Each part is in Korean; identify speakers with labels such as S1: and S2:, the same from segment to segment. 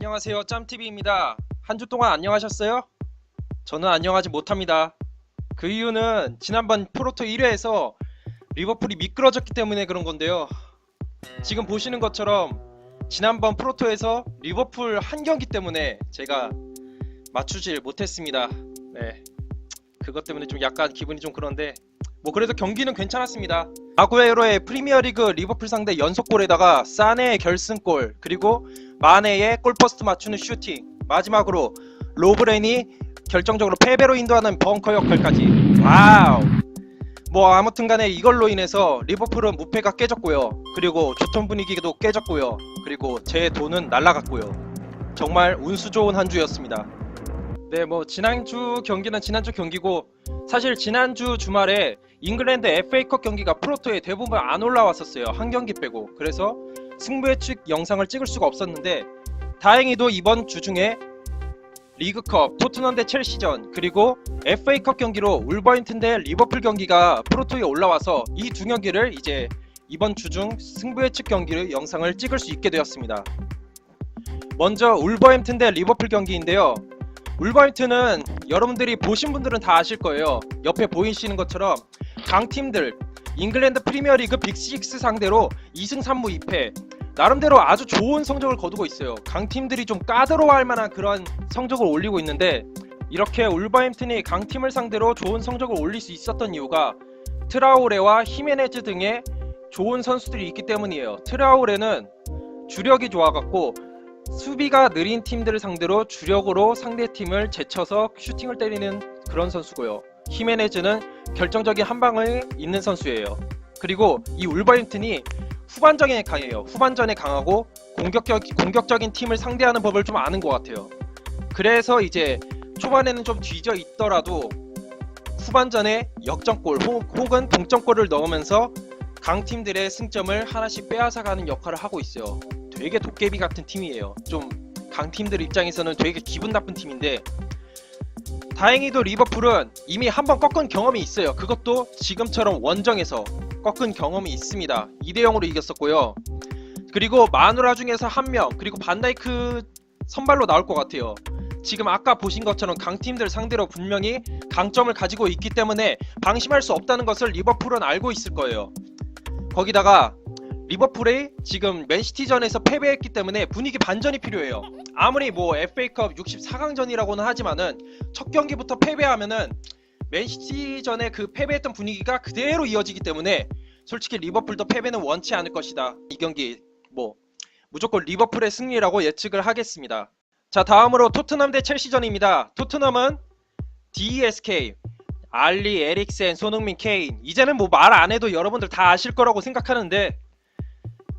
S1: 안녕하세요 짬TV입니다. 한 주 동안 안녕하셨어요? 저는 안녕하지 못합니다. 그 이유는 지난번 프로토 1회에서 리버풀이 미끄러졌기 때문에 그런 건데요. 지금 보시는 것처럼 지난번 프로토에서 리버풀 한 경기 때문에 제가 맞추질 못했습니다. 네. 그것 때문에 좀 약간 기분이 좀 그런데 뭐 그래도 경기는 괜찮았습니다 아구에로의 프리미어리그 리버풀 상대 연속골에다가 사네의 결승골 그리고 마네의 골퍼스트 맞추는 슈팅 마지막으로 로브렌이 결정적으로 패배로 인도하는 벙커 역할까지. 와우! 뭐 아무튼간에 이걸로 인해서 리버풀은 무패가 깨졌고요. 그리고 좋던 분위기도 깨졌고요. 그리고 제 돈은 날라갔고요. 정말 운수 좋은 한 주였습니다. 네 뭐 지난주 경기는 지난주 경기고 사실 지난주 주말에 잉글랜드 FA컵 경기가 프로토에 대부분 안 올라왔었어요 한 경기 빼고 그래서 승부 예측 영상을 찍을 수가 없었는데 다행히도 이번 주 중에 리그컵 토트넘 대 첼시전 그리고 FA컵 경기로 울버햄튼 대 리버풀 경기가 프로토에 올라와서 이 두 경기를 이제 이번 주중 승부 예측 경기를 영상을 찍을 수 있게 되었습니다. 먼저 울버햄튼 대 리버풀 경기인데요. 울버햄튼은 여러분들이 보신 분들은 다 아실 거예요. 옆에 보이시는 것처럼 강팀들 잉글랜드 프리미어리그 빅6 상대로 2승 3무 2패 나름대로 아주 좋은 성적을 거두고 있어요. 강팀들이 좀 까다로워할 만한 그런 성적을 올리고 있는데 이렇게 울버햄튼이 강팀을 상대로 좋은 성적을 올릴 수 있었던 이유가 트라우레와 히메네즈 등의 좋은 선수들이 있기 때문이에요. 트라우레는 주력이 좋아갖고 수비가 느린 팀들을 상대로 주력으로 상대 팀을 제쳐서 슈팅을 때리는 그런 선수고요. 히메네즈는 결정적인 한 방을 있는 선수예요. 그리고 이 울버햄튼이 후반전에 강해요. 후반전에 강하고 공격적 공격적인 팀을 상대하는 법을 좀 아는 것 같아요. 그래서 이제 초반에는 좀 뒤져 있더라도 후반전에 역전골 혹- 혹은 동점골을 넣으면서 강팀들의 승점을 하나씩 빼앗아가는 역할을 하고 있어요. 되게 도깨비 같은 팀이에요. 좀 강팀들 입장에서는 되게 기분 나쁜 팀인데 다행히도 리버풀은 이미 한 번 꺾은 경험이 있어요. 그것도 지금처럼 원정에서 꺾은 경험이 있습니다. 2대 0으로 이겼었고요. 그리고 마누라 중에서 한 명, 그리고 반다이크 선발로 나올 것 같아요. 지금 아까 보신 것처럼 강팀들 상대로 분명히 강점을 가지고 있기 때문에 방심할 수 없다는 것을 리버풀은 알고 있을 거예요. 거기다가 리버풀이 지금 맨시티전에서 패배했기 때문에 분위기 반전이 필요해요. 아무리 뭐 FA컵 64강전이라고는 하지만은 첫 경기부터 패배하면은 맨시티전에 그 패배했던 분위기가 그대로 이어지기 때문에 솔직히 리버풀도 패배는 원치 않을 것이다. 이 경기 뭐 무조건 리버풀의 승리라고 예측을 하겠습니다. 자 다음으로 토트넘 대 첼시전입니다. 토트넘은 DSK 알리, 에릭센, 손흥민, 케인 이제는 뭐 말 안 해도 여러분들 다 아실 거라고 생각하는데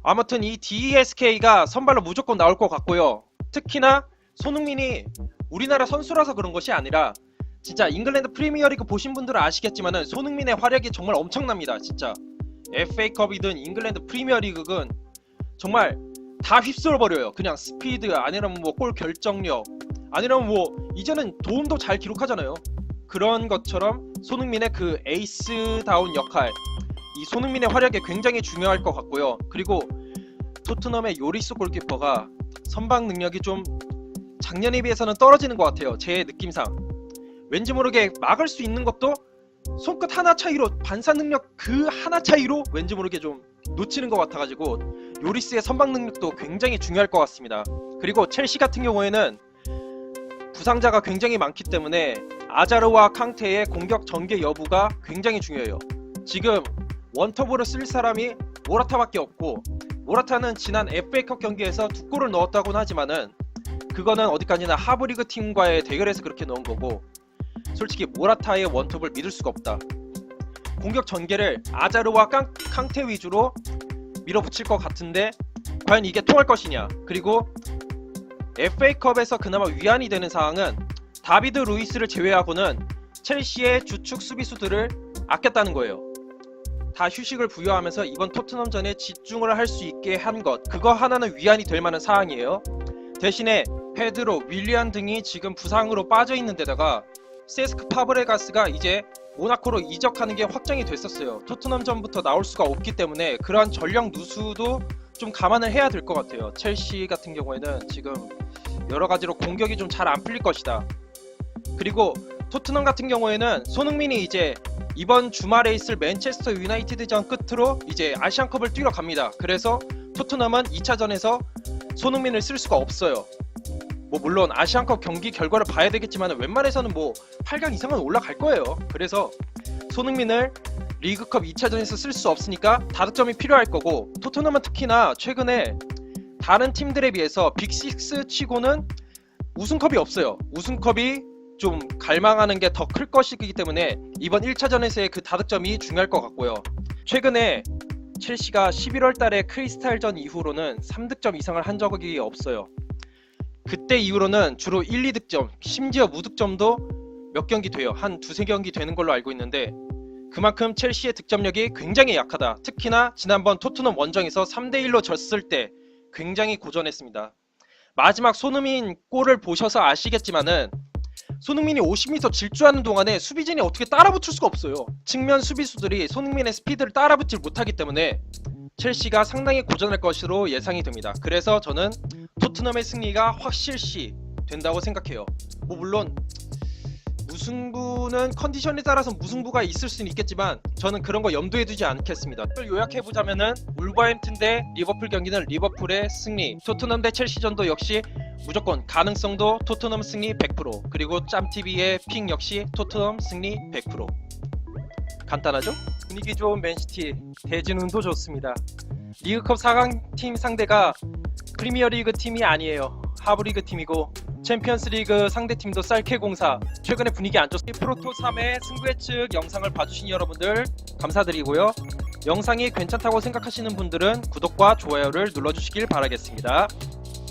S1: 아무튼 이 DSK가 선발로 무조건 나올 것 같고요. 특히나 손흥민이 우리나라 선수라서 그런 것이 아니라 진짜 잉글랜드 프리미어리그 보신 분들은 아시겠지만은 손흥민의 활약이 정말 엄청납니다. 진짜 FA컵이든 잉글랜드 프리미어리그든 정말 다 휩쓸어 버려요. 그냥 스피드 아니라면 뭐 골 결정력 아니라면 뭐 이제는 도움도 잘 기록하잖아요. 그런 것처럼 손흥민의 그 에이스다운 역할 이 손흥민의 활약이 굉장히 중요할 것 같고요. 그리고 토트넘의 요리스 골키퍼가 선방 능력이 좀 작년에 비해서는 떨어지는 것 같아요. 제 느낌상 왠지 모르게 막을 수 있는 것도 손끝 하나 차이로 반사 능력 그 하나 차이로 왠지 모르게 좀 놓치는 것 같아가지고 요리스의 선방 능력도 굉장히 중요할 것 같습니다. 그리고 첼시 같은 경우에는 부상자가 굉장히 많기 때문에 아자르와 캉테의 공격 전개 여부가 굉장히 중요해요. 지금 원톱으로 쓸 사람이 모라타밖에 없고 모라타는 지난 FA컵 경기에서 두 골을 넣었다고는 하지만은 그거는 어디까지나 하브리그 팀과의 대결에서 그렇게 넣은 거고 솔직히 모라타의 원톱을 믿을 수가 없다. 공격 전개를 아자르와 깡, 캉테 위주로 밀어붙일 것 같은데 과연 이게 통할 것이냐 그리고 FA컵에서 그나마 위안이 되는 사항은 다비드 루이스를 제외하고는 첼시의 주축 수비수들을 아꼈다는 거예요. 다 휴식을 부여하면서 이번 토트넘전에 집중을 할 수 있게 한 것 그거 하나는 위안이 될 만한 사항이에요. 대신에 페드로, 윌리안 등이 지금 부상으로 빠져 있는 데다가 세스크 파브레가스가 이제 모나코로 이적하는 게 확정이 됐었어요. 토트넘전부터 나올 수가 없기 때문에 그러한 전력 누수도 좀 감안을 해야 될 것 같아요. 첼시 같은 경우에는 지금 여러 가지로 공격이 좀 잘 안 풀릴 것이다. 그리고 토트넘 같은 경우에는 손흥민이 이제 이번 주말에 있을 맨체스터 유나이티드전 끝으로 이제 아시안컵을 뛰러 갑니다. 그래서 토트넘은 2차전에서 손흥민을 쓸 수가 없어요. 뭐 물론 아시안컵 경기 결과를 봐야 되겠지만 웬만해서는 뭐 8강 이상은 올라갈 거예요. 그래서 손흥민을 리그컵 2차전에서 쓸 수 없으니까 다득점이 필요할 거고 토트넘은 특히나 최근에 다른 팀들에 비해서 빅식스 치고는 우승컵이 없어요. 우승컵이 좀 갈망하는 게 더 클 것이기 때문에 이번 1차전에서의 그 다득점이 중요할 것 같고요. 최근에 첼시가 11월 달에 크리스탈전 이후로는 3득점 이상을 한 적이 없어요. 그때 이후로는 주로 1, 2득점, 심지어 무득점도 몇 경기 돼요. 한 두세 경기 되는 걸로 알고 있는데 그만큼 첼시의 득점력이 굉장히 약하다. 특히나 지난번 토트넘 원정에서 3대 1로 졌을 때 굉장히 고전했습니다. 마지막 손흥민 골을 보셔서 아시겠지만은 손흥민이 50m 질주하는 동안에 수비진이 어떻게 따라붙을 수가 없어요. 측면 수비수들이 손흥민의 스피드를 따라붙질 못하기 때문에 첼시가 상당히 고전할 것으로 예상이 됩니다. 그래서 저는 토트넘의 승리가 확실시 된다고 생각해요. 뭐 물론 무승부는 컨디션에 따라서 무승부가 있을 수는 있겠지만 저는 그런 거 염두에 두지 않겠습니다. 요약해 보자면은 울버햄튼 대 리버풀 경기는 리버풀의 승리, 토트넘 대 첼시전도 역시 무조건 가능성도 토트넘 승리 100% 그리고 짬TV의 픽 역시 토트넘 승리 100% 간단하죠? 분위기 좋은 맨시티 대진운도 좋습니다. 리그컵 4강 팀 상대가 프리미어리그 팀이 아니에요. 하브리그 팀이고 챔피언스리그 상대팀도 쌀케공사 최근에 분위기 안 좋습니다. 프로토 3의 승부 예측 영상을 봐주신 여러분들 감사드리고요. 영상이 괜찮다고 생각하시는 분들은 구독과 좋아요를 눌러주시길 바라겠습니다.